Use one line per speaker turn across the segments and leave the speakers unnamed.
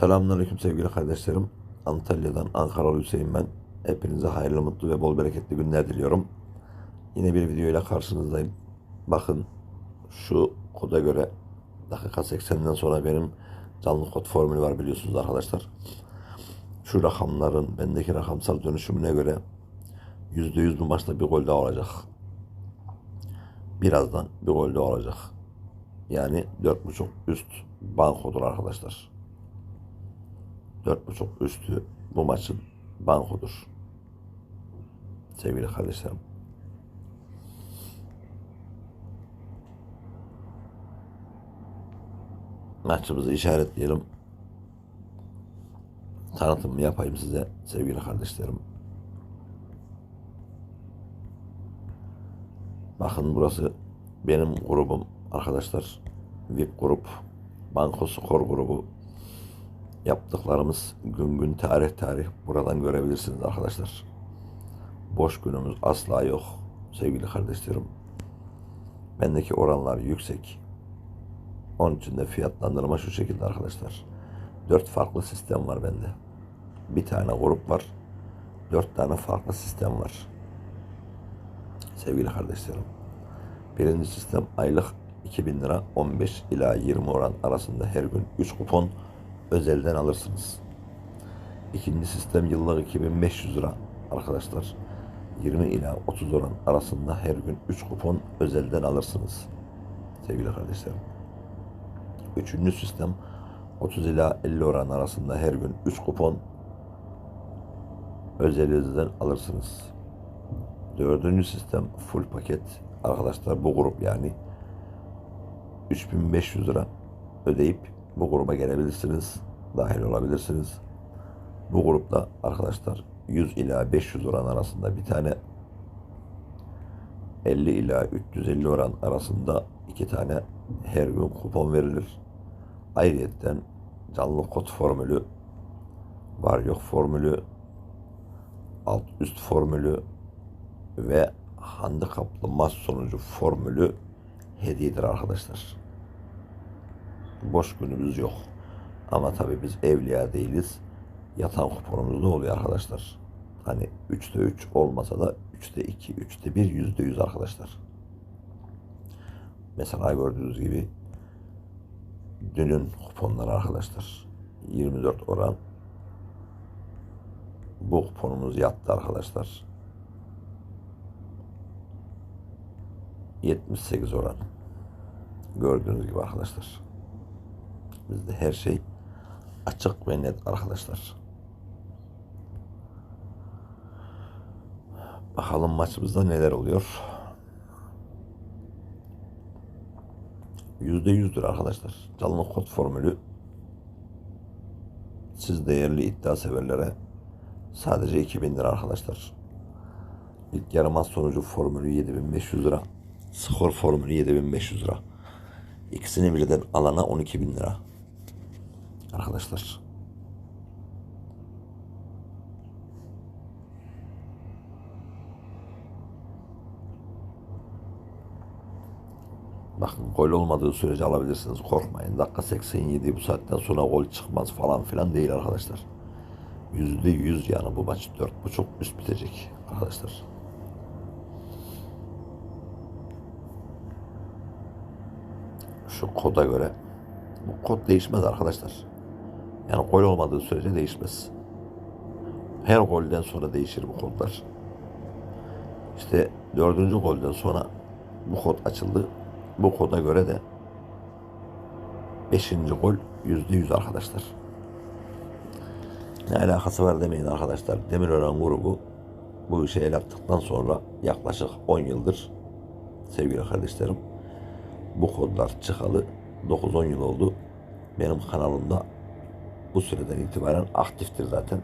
Selamünaleyküm sevgili kardeşlerim. Antalya'dan Ankaralı Hüseyin ben. Hepinize hayırlı, mutlu ve bol bereketli günler diliyorum. Yine bir video ile karşınızdayım. Bakın şu koda göre dakika 80'den sonra benim canlı kod formülü var biliyorsunuz arkadaşlar. Şu rakamların bendeki rakamsal dönüşümüne göre %100 bu maçta bir gol daha olacak. Birazdan bir gol daha olacak. Yani 4.5 üst bankodur arkadaşlar. 4.5 üstü bu maçın bankodur. Sevgili kardeşlerim. Maçımızı işaretleyelim. Tanıtımını yapayım size sevgili kardeşlerim. Bakın burası benim grubum arkadaşlar. VIP grup, Banko Skor grubu. Yaptıklarımız gün gün tarih tarih buradan görebilirsiniz arkadaşlar. Boş günümüz asla yok sevgili kardeşlerim. Bendeki oranlar yüksek. Onun için de fiyatlandırma şu şekilde arkadaşlar. Dört farklı sistem var bende. Bir tane grup var. Dört tane farklı sistem var. Sevgili kardeşlerim. Birinci sistem aylık 2000 lira 15 ila 20 oran arasında her gün 3 kupon özelden alırsınız. İkinci sistem yıllık 2500 lira arkadaşlar. 20 ila 30 oran arasında her gün 3 kupon özelden alırsınız. Sevgili kardeşlerim. Üçüncü sistem 30 ila 50 oran arasında her gün 3 kupon özelinizden alırsınız. Dördüncü sistem full paket. Arkadaşlar bu grup yani 3500 lira ödeyip bu gruba gelebilirsiniz. Dahil olabilirsiniz. Bu grupta arkadaşlar 100 ila 500 oran arasında bir tane 50 ila 350 oran arasında iki tane her gün kupon verilir. Ayrıyeten canlı kod formülü var yok formülü alt üst formülü ve handikaplı maç sonucu formülü hediyedir arkadaşlar. Boş günümüz yok. Ama tabii biz evliya değiliz. Yatan kuponumuz da oluyor arkadaşlar. Hani 3'te 3 olmasa da 3'te 2, 3'te 1, %100 arkadaşlar. Mesela gördüğünüz gibi dünün kuponları arkadaşlar. 24 oran. Bu kuponumuz yattı arkadaşlar. 78 oran. Gördüğünüz gibi arkadaşlar. Bizde her şey açık ve net arkadaşlar. Bakalım maçımızda neler oluyor. Yüzde yüzdür arkadaşlar. Canlı kod formülü siz değerli iddia severlere sadece 2000 lira arkadaşlar. İlk yarı maç sonucu formülü 7500 lira. Skor formülü 7500 lira. İkisini birden alana 12.000 lira. Arkadaşlar. Bakın gol olmadığı sürece alabilirsiniz. Korkmayın. Dakika 87 bu saatten sonra gol çıkmaz falan filan değil arkadaşlar. Yüzde yüz yani bu maç dört buçuk üst bitecek arkadaşlar. Şu koda göre bu kod değişmez arkadaşlar. Yani gol olmadığı sürece değişmez. Her golden sonra değişir bu kodlar. İşte dördüncü golden sonra bu kod açıldı. Bu koda göre de beşinci gol yüzde yüz arkadaşlar. Ne alakası var demeyin arkadaşlar. Demirören grubu bu işe el attıktan sonra yaklaşık 10 yıldır sevgili kardeşlerim bu kodlar çıkalı 9-10 yıl oldu. Benim kanalımda bu süreden itibaren aktiftir zaten.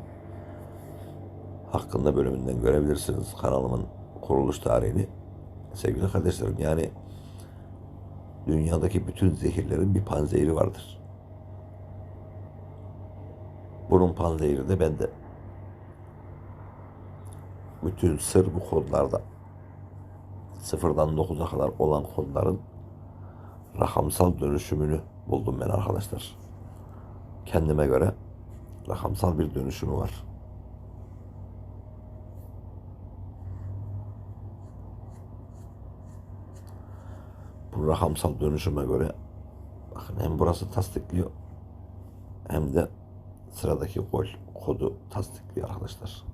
Hakkında bölümünden görebilirsiniz kanalımın kuruluş tarihini. Sevgili kardeşlerim yani dünyadaki bütün zehirlerin bir panzehiri vardır. Bunun panzehiri de bende. Bütün sır bu kodlarda. Sıfırdan 9'a kadar olan kodların rakamsal dönüşümünü buldum ben arkadaşlar. Kendime göre rakamsal bir dönüşümü var. Bu rakamsal dönüşüme göre bakın hem burası tasdikliyor hem de sıradaki gol kodu tasdikliyor arkadaşlar.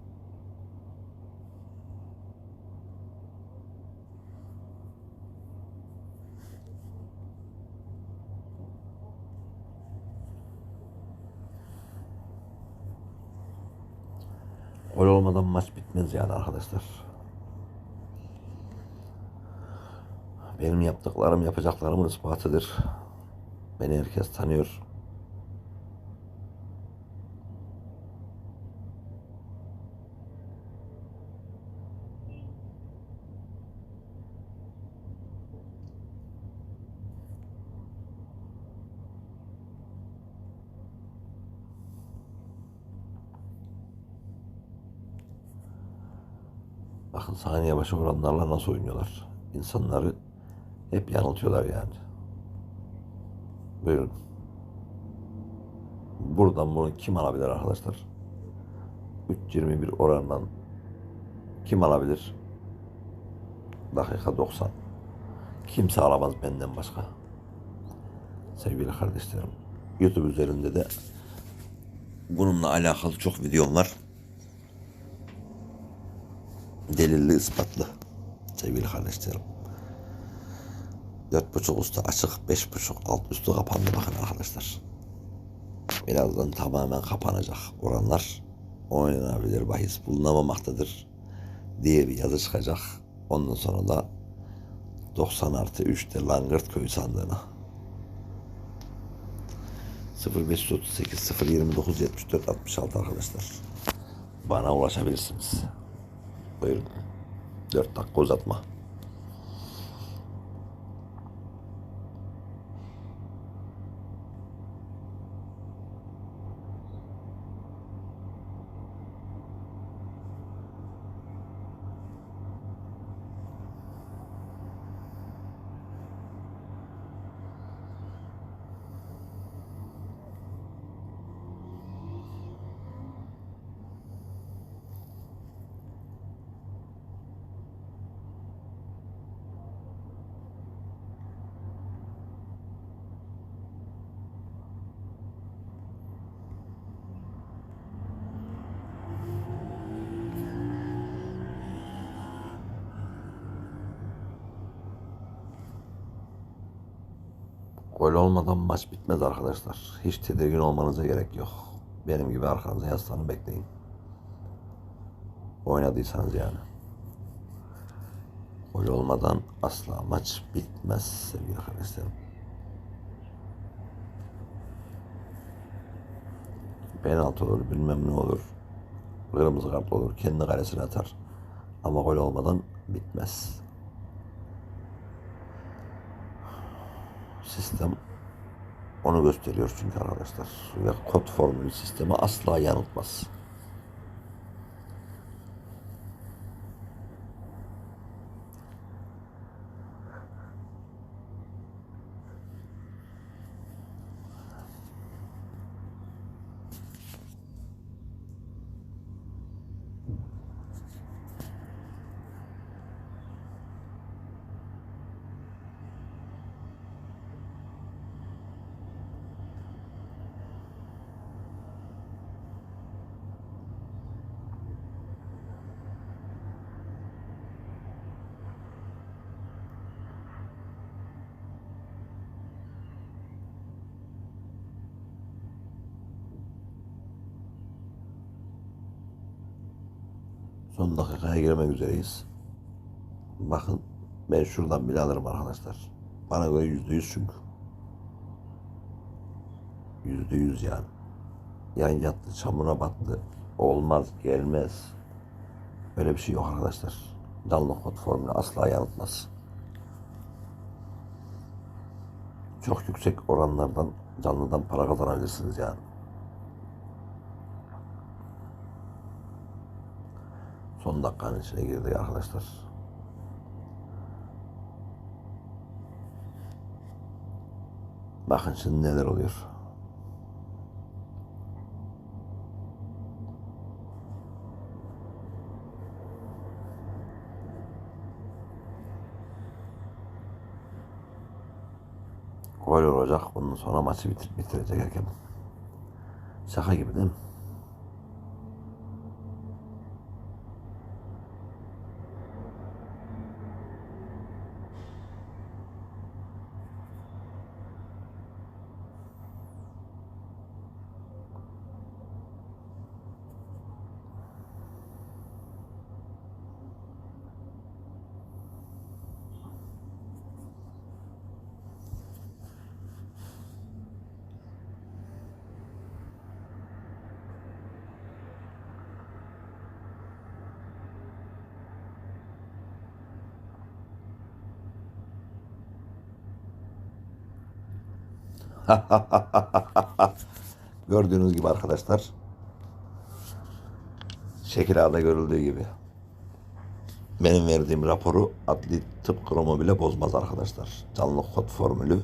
Gol olmadan maç bitmez yani arkadaşlar. Benim yaptıklarım yapacaklarımın ispatıdır. Beni herkes tanıyor. Saniye başı oranlarla nasıl oynuyorlar. İnsanları hep yanıltıyorlar yani. Buyurun. Buradan bunu kim alabilir arkadaşlar? 3.21 orandan kim alabilir? Dakika 90. Kimse alamaz benden başka. Sevgili kardeşlerim. YouTube üzerinde de bununla alakalı çok videom var. Delilli ispatlı. Sevgili kardeşlerim. Dört buçuk üstü açık, beş buçuk alt üstü kapandı bakın arkadaşlar. Birazdan tamamen kapanacak oranlar. Oynanabilir bahis bulunamamaktadır diye bir yazı çıkacak. Ondan sonra da 90 artı 3'te Langırt köyü sandığına. 0538 029 74 66 arkadaşlar. Bana ulaşabilirsiniz. Buyurun. 4 dakika uzatma. Gol olmadan maç bitmez arkadaşlar. Hiç tedirgin olmanıza gerek yok. Benim gibi arkanıza yaslanın bekleyin. Oynadıysanız yani. Gol olmadan asla maç bitmez sevgili kardeşlerim. Penaltı olur, bilmem ne olur. Kırmızı kart olur, kendi kalesine atar. Ama gol olmadan bitmez. Sistem onu gösteriyor çünkü arkadaşlar. Ve kod formülü sistemi asla yanıltmaz. Son dakikaya girmek üzereyiz. Bakın ben şuradan bile alırım arkadaşlar. Bana göre yüzde yüz çünkü. Yüzde yüz yani. Yan yattı, çamura battı. Olmaz, gelmez. Öyle bir şey yok arkadaşlar. Canlı kod formülü asla yanıltmaz. Çok yüksek oranlardan canlıdan para kazanabilirsiniz yani. Son dakikanın içine girdik arkadaşlar. Bakın şimdi neler oluyor. gol olacak. Ondan sonra maçı bitir bitirecek erken. Şaka gibi değil mi? Gördüğünüz gibi arkadaşlar. Şekil ağda görüldüğü gibi. Benim verdiğim raporu adli tıp kurumu bile bozmaz arkadaşlar. Canlı kod formülü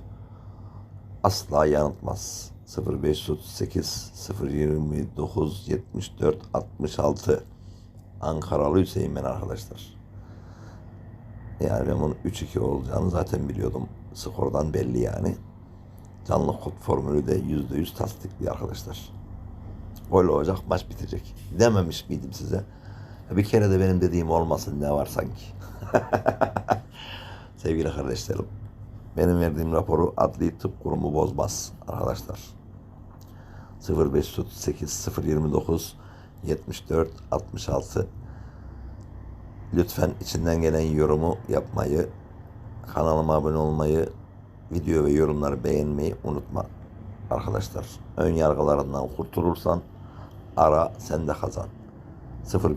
asla yanıltmaz. 0538 029 74 66 Ankaralı Hüseyin ben arkadaşlar. Yani ben bunun 3-2 olacağını zaten biliyordum. Skordan belli yani. Canlı kod formülü de %100 tasdikli arkadaşlar. Gol olacak maç bitecek. Dememiş miydim size? Bir kere de benim dediğim olmasın ne var sanki. Sevgili kardeşlerim. Benim verdiğim raporu adli tıp kurumu bozmaz arkadaşlar. 0538 029 74 66 Lütfen içinden gelen yorumu yapmayı, kanalıma abone olmayı, video ve yorumları beğenmeyi unutma arkadaşlar. Ön yargılarından kurtulursan ara sen de kazan.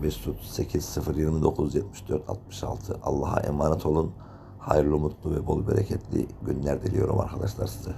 0538 029 74 66 Allah'a emanet olun. Hayırlı, mutlu ve bol bereketli günler diliyorum arkadaşlar size.